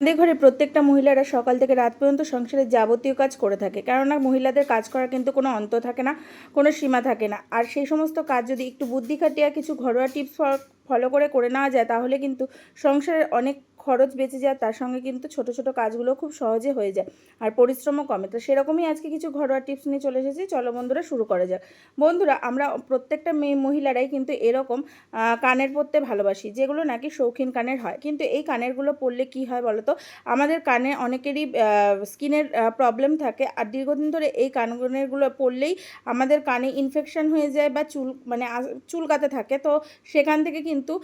আমাদের ঘরে প্রত্যেকটা মহিলারা সকাল থেকে রাত পর্যন্ত সংসারের যাবতীয় কাজ করে থাকে। কেননা মহিলাদের কাজ করার কিন্তু কোনো অন্ত থাকে না, কোনো সীমা থাকে না। আর সেই সমস্ত কাজ যদি একটু বুদ্ধি খাটিয়ে কিছু ঘরোয়া টিপস ফলো করে করে নেওয়া যায়, তাহলে কিন্তু সংসারের অনেক খরচ বেঁচে যায়, তার সঙ্গে কিন্তু ছোট ছোট কাজগুলো খুব সহজে হয়ে যায় আর পরিশ্রমও কমে। তো সেরকমই আজকে কিছু ঘরোয়া টিপস নিয়ে চলে এসেছি, চলো বন্ধুরা শুরু করা যাক। বন্ধুরা, আমরা প্রত্যেকটা মেয়ে মহিলারাই কিন্তু এরকম কানের পরতে ভালোবাসি, যেগুলো নাকি শৌখিন কানের হয়। কিন্তু এই কানেরগুলো পরলে কি হয় বলো তো আমাদের কানে অনেকেরই স্কিনের প্রবলেম থাকে আর দীর্ঘদিন ধরে এই কানগুলো পরলেই আমাদের কানে ইনফেকশন হয়ে যায় বা চুল মানে চুলকাতে থাকে। তো সেখান থেকে কিন্তু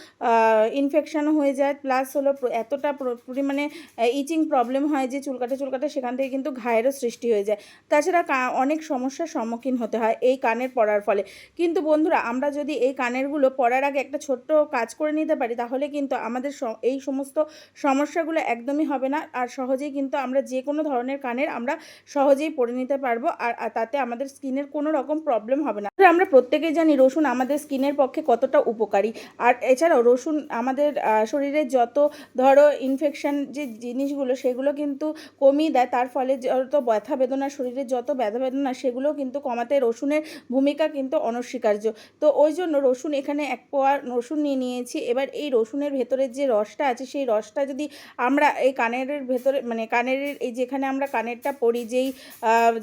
ইনফেকশনও হয়ে যায়। প্লাস হলো প্র- প্র- পরিমাণে ইচিং প্রবলেম হয় যে চুলকাটে চুলকাটে সেখান থেকে কিন্তু ঘায়েরও সৃষ্টি হয়ে যায়। তাছাড়া অনেক সমস্যার সম্মুখীন হতে হয় এই কানের পরার ফলে। কিন্তু বন্ধুরা আমরা যদি এই কানেরগুলো পরার আগে একটা ছোট্ট কাজ করে নিতে পারি তাহলে কিন্তু আমাদের এই সমস্ত সমস্যাগুলো একদমই হবে না। আর সহজেই কিন্তু আমরা যে কোনো ধরনের কানের আমরা সহজেই পরে নিতে পারব। আর তাতে আমাদের স্কিনের কোনো রকম প্রবলেম হবে না। আমরা প্রত্যেকেই জানি রসুন আমাদের স্কিনের পক্ষে কতটা উপকারী। আর এছাড়াও রসুন আমাদের আহ, শরীরের যত ধরো ইনফেকশন যে জিনিসগুলো, সেগুলো কিন্তু কমিয়ে দেয়। তার ফলে যত ব্যথা বেদনা, শরীরে যত ব্যথা বেদনা, সেগুলো কিন্তু কমাতে রসুনের ভূমিকা কিন্তু অনস্বীকার্য। তো ওই জন্য রসুন এখানে এক পোয়া রসুন নিয়ে নিয়েছি। এবার এই রসুনের ভেতরের যে রসটা আছে, সেই রসটা যদি আমরা এই কানের ভেতরে মানে কানের এই যেখানে আমরা কানেরটা পরি, যেই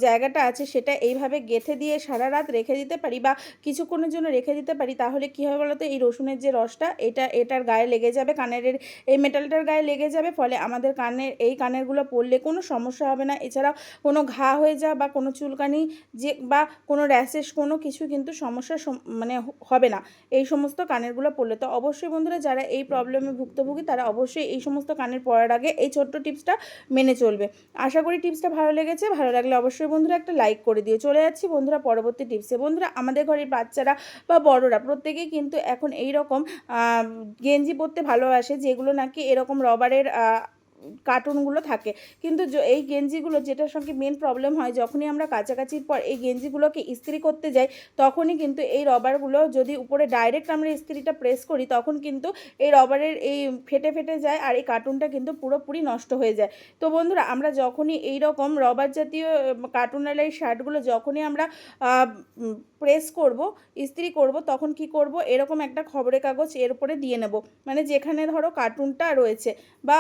জায়গাটা আছে, সেটা এইভাবে গেঁথে দিয়ে সারা রাত রেখে দিতে পারি বা কিছুক্ষণের জন্য রেখে দিতে পারি, তাহলে কী হবে বলতো? এই রসুনের যে রসটা, এটা, এটার গায়ে লেগে যাবে। কানের এই মেটালটার গায়ে লেগে যাবে, ফলে আমাদের কানের, এই কানেরগুলো পরলে কোনো সমস্যা হবে না। এছাড়াও কোনো ঘা হয়ে যাওয়া বা কোনো চুলকানি যে, বা কোনো র্যাশেস কোনো কিছু কিন্তু সমস্যা সম- মানে হবে না। এই সমস্ত কানেরগুলো পরলে। তো অবশ্যই বন্ধুরা, যারা এই প্রবলেমে ভুক্তভোগী, তারা অবশ্যই এই সমস্ত কানের পরার আগে এই ছোট্ট টিপসটা মেনে চলবে। আশা করি টিপসটা ভালো লেগেছে। ভালো লাগলে অবশ্যই বন্ধুরা একটা লাইক করে দিও। চলে যাচ্ছি বন্ধুরা পরবর্তী টিপসে। বন্ধুরা, আমাদের ঘরের বাচ্চারা বা বড়রা, প্রত্যেকেই কিন্তু এখন এই রকম গেঞ্জি পরতে ভালোবাসে, যেগুলো নাকি এরকম রবারের কার্টুনগুলো থাকে। কিন্তু এই গেঞ্জিগুলো যেটার সঙ্গে মেন প্রবলেম হয়, যখনই আমরা কাছাকাছির পর এই গেঞ্জিগুলোকে ইস্ত্রি করতে যাই, তখনই কিন্তু এই রবারগুলো যদি উপরে ডাইরেক্ট আমরা ইস্ত্রিটা প্রেস করি, তখন কিন্তু এই রবারের এই ফেটে ফেটে যায় আর এই কার্টুনটা কিন্তু পুরোপুরি নষ্ট হয়ে যায়। তো বন্ধুরা, আমরা যখনই এই রকম রবার জাতীয় কার্টুনাল এই শার্টগুলো যখনই আমরা প্রেস করব, ইস্ত্রি করব, তখন কি করব? এরকম একটা খবরের কাগজ এর উপরে দিয়ে নেব। মানে যেখানে ধরো কার্টুনটা রয়েছে বা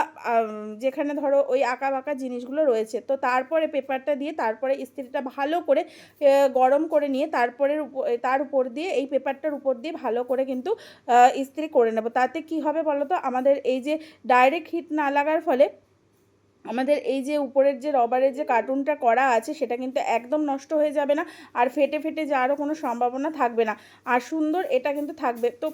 যেখানে ধরো ওই আঁকা বাঁকা জিনিসগুলো রয়েছে। তো তারপরে পেপারটা দিয়ে তারপরে ইস্ত্রিটা ভালো করে গরম করে নিয়ে তারপরে তার উপর দিয়ে, এই পেপারটার উপর দিয়ে ভালো করে কিন্তু ইস্ত্রি করে নেব। তাতে কি হবে বলো তো আমাদের এই যে ডাইরেক্ট হিট না লাগার ফলে আমাদের এই যে উপরের যে রবারের যে কার্টুনটা করা আছে, সেটা কিন্তু একদম নষ্ট হয়ে যাবে না। আর ফেটে ফেটে যাওয়ারও কোনো সম্ভাবনা থাকবে না। আর সুন্দর এটা কিন্তু থাকবে। তো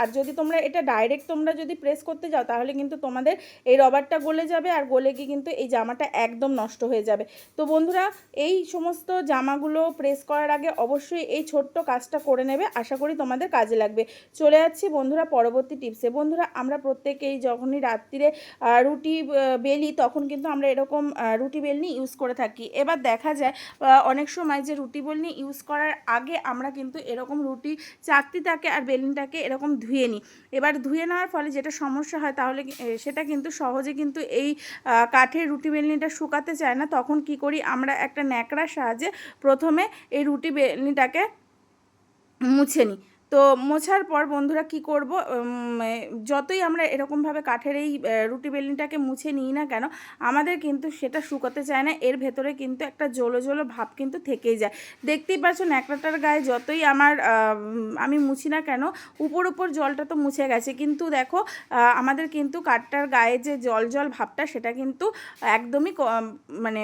আর যদি তোমরা এটা ডাইরেক্ট তোমরা যদি প্রেস করতে যাও, তাহলে কিন্তু তোমাদের এই রবারটা গলে যাবে আর গলে গিয়ে কিন্তু এই জামাটা একদম নষ্ট হয়ে যাবে। তো বন্ধুরা, এই সমস্ত জামাগুলো প্রেস করার আগে অবশ্যই এই ছোট্ট কাজটা করে নেবে। আশা করি তোমাদের কাজে লাগবে। চলে যাচ্ছি বন্ধুরা পরবর্তী টিপসে বন্ধুরা, আমরা প্রত্যেকেই যখনই রাত্রিরে রুটি বেলি, তখন কিন্তু আমরা এরকম রুটি বেলনি ইউজ করে থাকি। এবার দেখা যায় অনেক সময় যে রুটি বেলনি ইউজ করার আগে আমরা কিন্তু এরকম রুটি চাকতিটাকে আর বেলনিটাকে এরকম ধুয়ে নিই। এবার ধুয়ে নেওয়ার ফলে যেটা সমস্যা হয় তাহলে সেটা কিন্তু সহজে কিন্তু এই কাঠের রুটি বেলনিটা শুকাতে চায় না। তখন কি করি, আমরা একটা ন্যাকড়ার সাহায্যে প্রথমে এই রুটি বেলনিটাকে মুছে নিই। তো মোছার পর বন্ধুরা কি করব? যতই আমরা এরকমভাবে কাঠের এই রুটি বেলনিটাকে মুছে নিই না কেন, আমাদের কিন্তু সেটা শুকোতে চায় না, এর ভেতরে কিন্তু একটা জলো জলো ভাব কিন্তু থেকেই যায়। দেখতেই পাচ্ছ ন্যাকড়াটার গায়ে যতই আমার আমি মুছি না কেন, উপর উপর জলটা তো মুছে গেছে। কিন্তু দেখো আমাদের কিন্তু কাঠটার গায়ে যে জল জল ভাবটা, সেটা কিন্তু একদমই মানে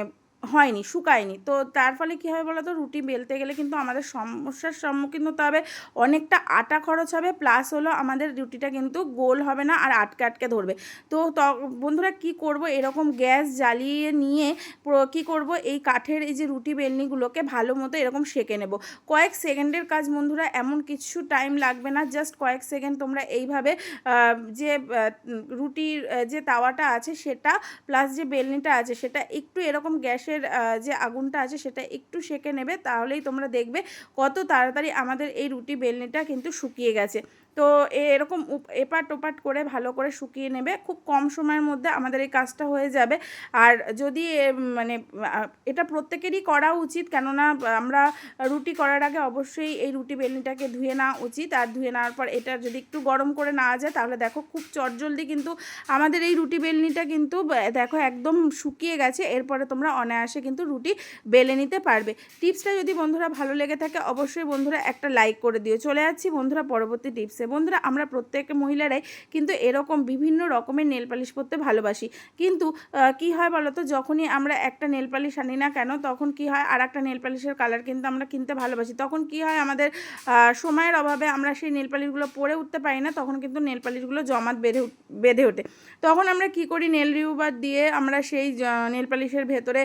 হয়নি, শুকায়নি। তো তার ফলে কী হবে বলো তো রুটি বেলতে গেলে কিন্তু আমাদের সমস্যার সম্মুখীন হতে হবে, অনেকটা আটা খরচ হবে প্লাস হলো আমাদের রুটিটা কিন্তু গোল হবে না আর আটকে আটকে ধরবে। তো বন্ধুরা কি করব? এরকম গ্যাস জ্বালিয়ে নিয়ে কি করব? এই কাঠের এই যে রুটি বেলনিগুলোকে ভালো মতো এরকম সেঁকে নেব। কয়েক সেকেন্ডের কাজ বন্ধুরা, এমন কিছু টাইম লাগবে না জাস্ট কয়েক সেকেন্ড তোমরা এইভাবে যে রুটির যে তাওয়াটা আছে সেটা প্লাস যে বেলনিটা আছে সেটা একটু এরকম গ্যাসের যে আগুনটা আছে সেটা একটু সেঁকে নেবে, তাহলেই তোমরা দেখবে কত তাড়াতাড়ি আমাদের এই রুটি বেলনিটা কিন্তু শুকিয়ে গেছে। তো এরকম এপাট ওপাট করে ভালো করে শুকিয়ে নেবে, খুব কম সময়ের মধ্যে আমাদের এই কাজটা হয়ে যাবে। আর যদি মানে এটা প্রত্যেকেরই করা উচিত, কেননা আমরা রুটি করার আগে অবশ্যই এই রুটি বেলনিটাকে ধুয়ে নেওয়া উচিত। আর ধুয়ে নেওয়ার পর এটা যদি একটু গরম করে নেওয়া যায়, তাহলে দেখো খুব চটজলদি কিন্তু আমাদের এই রুটি বেলনিটা কিন্তু দেখো একদম শুকিয়ে গেছে। এরপরে তোমরা অনায়াসে কিন্তু রুটি বেলে নিতে পারবে। টিপসটা যদি বন্ধুরা ভালো লেগে থাকে, অবশ্যই বন্ধুরা একটা লাইক করে দিও। চলে যাচ্ছি বন্ধুরা পরবর্তী টিপসে। বন্ধুরা, আমরা প্রত্যেক মহিলারাই কিন্তু এরকম বিভিন্ন রকমের নেল পালিশ করতে ভালোবাসি। কিন্তু কি হয় বলতো, যখনই আমরা একটা নেল পালিশ আনি না কেন, তখন কি হয় আর একটা নেল পালিশের কালার কিন্তু আমরা কিনতে ভালোবাসি। তখন কি হয়, আমাদের সময়ের অভাবে আমরা সেই নেল পালিশগুলো পরে উঠতে পারি না, তখন কিন্তু নেল পালিশগুলো জমাট বেঁধে বেঁধে ওঠে। তখন আমরা কি করি, নেল রিউবার দিয়ে আমরা সেই নেল পালিশের ভেতরে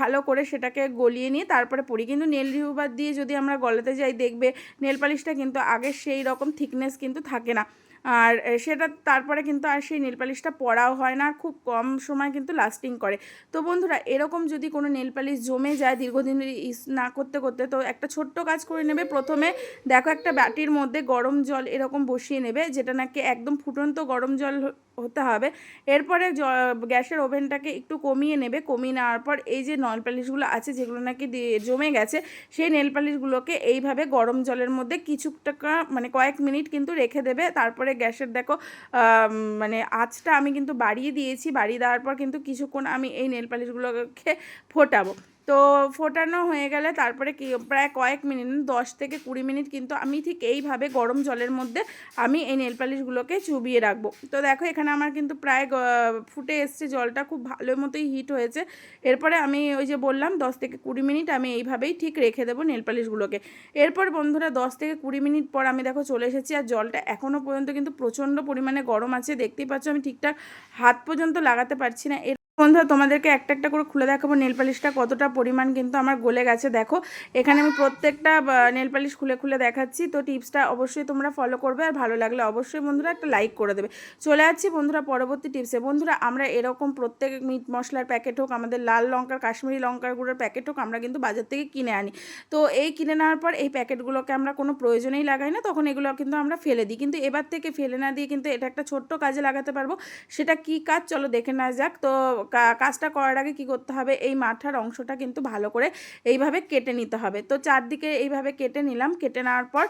ভালো করে সেটাকে গলিয়ে নিয়ে তারপরে পরি। কিন্তু নেল রিউবার দিয়ে যদি আমরা গলাতে যাই, দেখবে নেল পালিশটা কিন্তু আগের সেই রকম থিকনেস কিন্তু থাকে না। আর সেটা তারপরে কিন্তু আর সেই নেল পালিশটা পরাও হয় না আর খুব কম সময় কিন্তু লাস্টিং করে। তো বন্ধুরা, এরকম যদি কোনো নেল পালিশ জমে যায় দীর্ঘদিন ইস না করতে করতে, তো একটা ছোট্ট কাজ করে নেবে। প্রথমে দেখো একটা বাটির মধ্যে গরম জল এরকম বসিয়ে নেবে, যেটা নাকি একদম ফুটন্ত গরম জল হতে হবে। এরপরে জ- গ্যাসের ওভেনটাকে একটু কমিয়ে নেবে। কমিয়ে নেওয়ার পর এই যে নল পালিশগুলো আছে, যেগুলো নাকি জমে গেছে, সেই নেল পালিশগুলোকে এইভাবে গরম জলের মধ্যে কিছু টাকা মানে কয়েক মিনিট কিন্তু রেখে দেবে। তারপরে গ্যাসের দেখো মানে আঁচটা আমি কিন্তু বাড়িয়ে দিয়েছি। বাড়িয়ে দেওয়ার পর কিন্তু কিছুক্ষণ আমি এই নেল পালিশগুলোকে ফোটাবো। তো ফোটানো হয়ে গেলে তারপরে কি, প্রায় কয়েক মিনিট দশ থেকে কুড়ি মিনিট কিন্তু আমি ঠিক এইভাবে গরম জলের মধ্যে আমি এই নেল পালিশগুলোকে চুবিয়ে রাখব। তো দেখো এখানে আমার কিন্তু প্রায় ফুটে এসছে জলটা, খুব ভালো মতোই হিট হয়েছে। এরপরে আমি ওই যে বললাম, দশ থেকে কুড়ি মিনিট আমি এইভাবেই ঠিক রেখে দেবো নেল পালিশগুলোকে। এরপর বন্ধুরা, দশ থেকে কুড়ি মিনিট পর আমি দেখো চলে এসেছি আর জলটা এখনও পর্যন্ত কিন্তু প্রচণ্ড পরিমাণে গরম আছে। দেখতেই পাচ্ছ আমি ঠিকঠাক হাত পর্যন্ত লাগাতে পারছি না। বন্ধুরা তোমাদেরকে একটা একটা করে খুলে দেখাবো, নেল পালিশটা কতটা পরিমাণ কিন্তু আমার গলে গেছে। দেখো, এখানে আমি প্রত্যেকটা নেল পালিশ খুলে খুলে দেখাচ্ছি। তো টিপসটা অবশ্যই তোমরা ফলো করবে আর ভালো লাগলে অবশ্যই বন্ধুরা একটা লাইক করে দেবে। চলে আসছি বন্ধুরা পরবর্তী টিপসে। বন্ধুরা, আমরা এরকম প্রত্যেক মিট মশলার প্যাকেট হোক, আমাদের লাল লঙ্কার, কাশ্মীরি লঙ্কার গুঁড়োর প্যাকেট হোক, আমরা কিন্তু বাজার থেকে কিনে আনি। তো এই কিনে নেওয়ার পর এই প্যাকেটগুলোকে আমরা কোনো প্রয়োজনেই লাগাই না, তখন এগুলো কিন্তু আমরা ফেলে দিই। কিন্তু এবার থেকে ফেলে না দিয়ে কিন্তু এটা একটা ছোট্ট কাজে লাগাতে পারব। সেটা কি কাজ? চলো দেখে নেওয়া যাক। তো কাজটা করার আগে কি করতে হবে? এই মাথার অংশটা কিন্তু ভালো করে এইভাবে কেটে নিতে হবে। তো চারদিকে এইভাবে কেটে নিলাম। কেটে নেওয়ার পর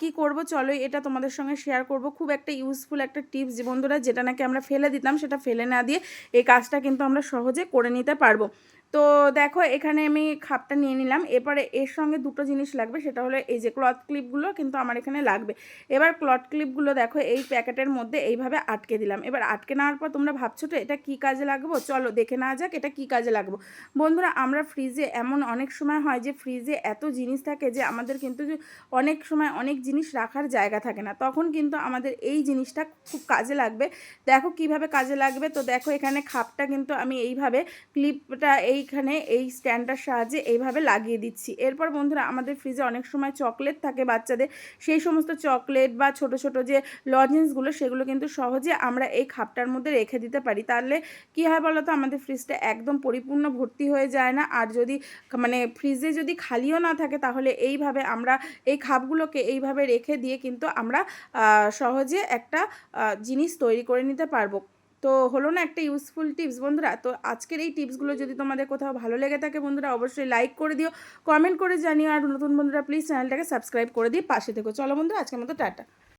কি করব চলো এটা তোমাদের সঙ্গে শেয়ার করব। খুব একটা ইউজফুল একটা টিপস বন্ধুরা, যেটা নাকি আমরা ফেলে দিতাম, সেটা ফেলে না দিয়ে এই কাজটা কিন্তু আমরা সহজে করে নিতে পারব। তো দেখো, এখানে আমি খাপটা নিয়ে নিলাম। এরপরে এর সঙ্গে দুটো জিনিস লাগবে, সেটা হলো এই যে ক্লথ ক্লিপগুলো কিন্তু আমার এখানে লাগবে। এবার ক্লথ ক্লিপগুলো দেখো, এই প্যাকেটের মধ্যে এইভাবে আটকে দিলাম। এবার আটকে নেওয়ার পর তোমরা ভাবছ তো, এটা কী কাজে লাগবো? চলো দেখে নেওয়া যাক, এটা কী কাজে লাগবো? বন্ধুরা, আমরা ফ্রিজে এমন অনেক সময় হয় যে ফ্রিজে এত জিনিস থাকে যে আমাদের কিন্তু অনেক সময় অনেক জিনিস রাখার জায়গা থাকে না। তখন কিন্তু আমাদের এই জিনিসটা খুব কাজে লাগবে। দেখো কীভাবে কাজে লাগবে? তো দেখো, এখানে খাপটা কিন্তু আমি এইভাবে ক্লিপটা এইখানে এই স্ট্যান্ডটার সাহায্যে এইভাবে লাগিয়ে দিচ্ছি। এরপর বন্ধুরা, আমাদের ফ্রিজে অনেক সময় চকলেট থাকে বাচ্চাদের। সেই সমস্ত চকলেট বা ছোট ছোট যে লজেন্সগুলো সেগুলো কিন্তু সহজে আমরা এই খাপটার মধ্যে রেখে দিতে পারি। তাহলে কী হয় বলো তো আমাদের ফ্রিজটা একদম পরিপূর্ণ ভর্তি হয়ে যায় না। আর যদি মানে ফ্রিজে যদি খালিও না থাকে, তাহলে এইভাবে আমরা এই খাপগুলোকে এইভাবে রেখে দিয়ে কিন্তু আমরা সহজে একটা জিনিস তৈরি করে নিতে পারব। তো হলো না একটা ইউজফুল টিপস বন্ধুরা? তো আজকের এই টিপসগুলো যদি তোমাদের কোথাও ভালো লেগে থাকে বন্ধুরা, অবশ্যই লাইক করে দিও কমেন্ট করে জানিও, আর নতুন বন্ধুরা প্লিজ চ্যানেলটাকে সাবস্ক্রাইব করে দিই পাশে থেকো। চলো বন্ধুরা, আজকের মতো টাটা।